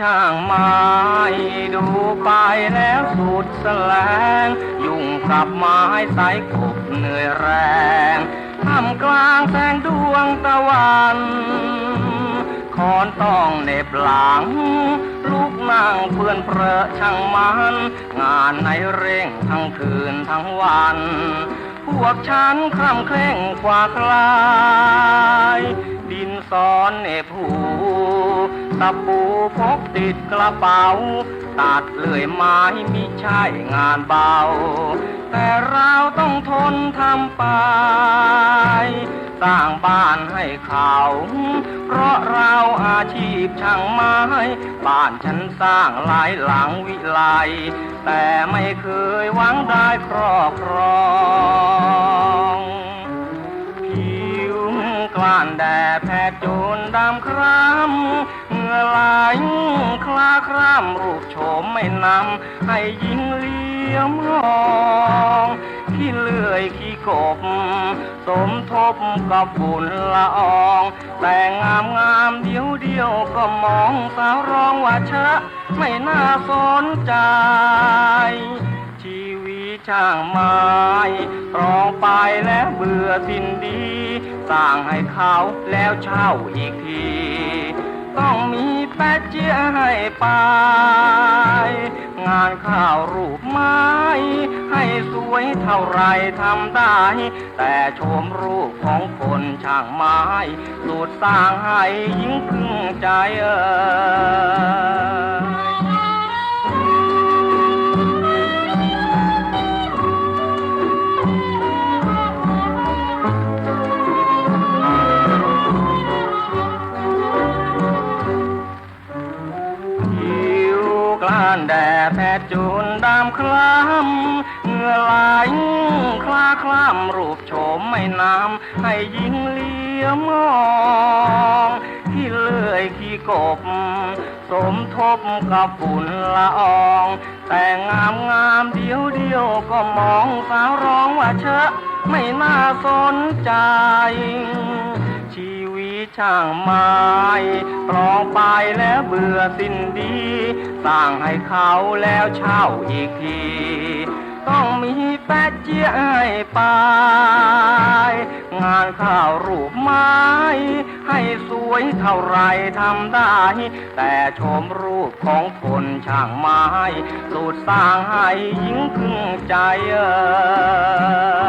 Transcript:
ช่างไม้ดูไปแล้วสุดแสลง ยุ่งกับไม้สายกบเหนื่อยแรงท่ามกลางแสงดวงตะวันคอนต้องเหน็บหลัง ลูกนั่งเพื่อนเพลอช่างมัน งานในเร่งทั้งคืนทั้งวัน พวกฉันคร่ำเคร่งกว่าใครดินสอนเนบหูตะปู พกติดกระเป๋า ตัดเลื่อยไม้มิใช่งานเบา แต่เราต้องทนทำไป สร้างบ้านให้เขา เพราะเราอาชีพช่างไม้ บ้านฉันสร้างหลายหลังวิไล แต่ไม่เคยหวังได้ครอบครองผิวกล้านแดดแผดโจำเหงื่อไหลคลาคร่ำรูปโฉมไม่นำให้ยิงเลี้ยมมองขี้เลื่อยขี้กบ สมทบกับฝุ่นละออง แต่งามงามเดียวเดียวก็มองสาวร้องว่าเชะ ไม่น่าสนใจ ชีวิตช่างไม้ตรองไปแล้วเบื่อสิ้นดี สร้างให้เขาแล้วเช่าอีกที ต้องมีแป๊ดเจียให้ไปงานข้าวรูปไม้ ให้สวยเท่าไรทำได้ แต่ชมรูปของคนช่างไม้ สูตรสร้างให้ยิ่งพึงใจเออ ผิวกล้านแดดแผดจูนดำคล้ำเหงื่อไหลคลาคล้ำรูปโฉมไม่น้ำให้ยิงเลี้ยมองขี้เลื่อยขี้กบ สมทบกับฝุ่นละออง แต่งามงามเดียวเดียวก็มองสาวร้องว่าเชอะไม่น่าสนใจ ช่างไม้ตรองไปแล้วเบื่อสิ้นดี สร้างให้เขาแล้วเช่าอีกที ต้องมีแปดเจียให้ไปงานข้าวรูปไม้ให้สวยเท่าไรทำได้ แต่ชมรูปของคนช่างไม้ สูตรสร้างให้ยิ่งพึงใจเออ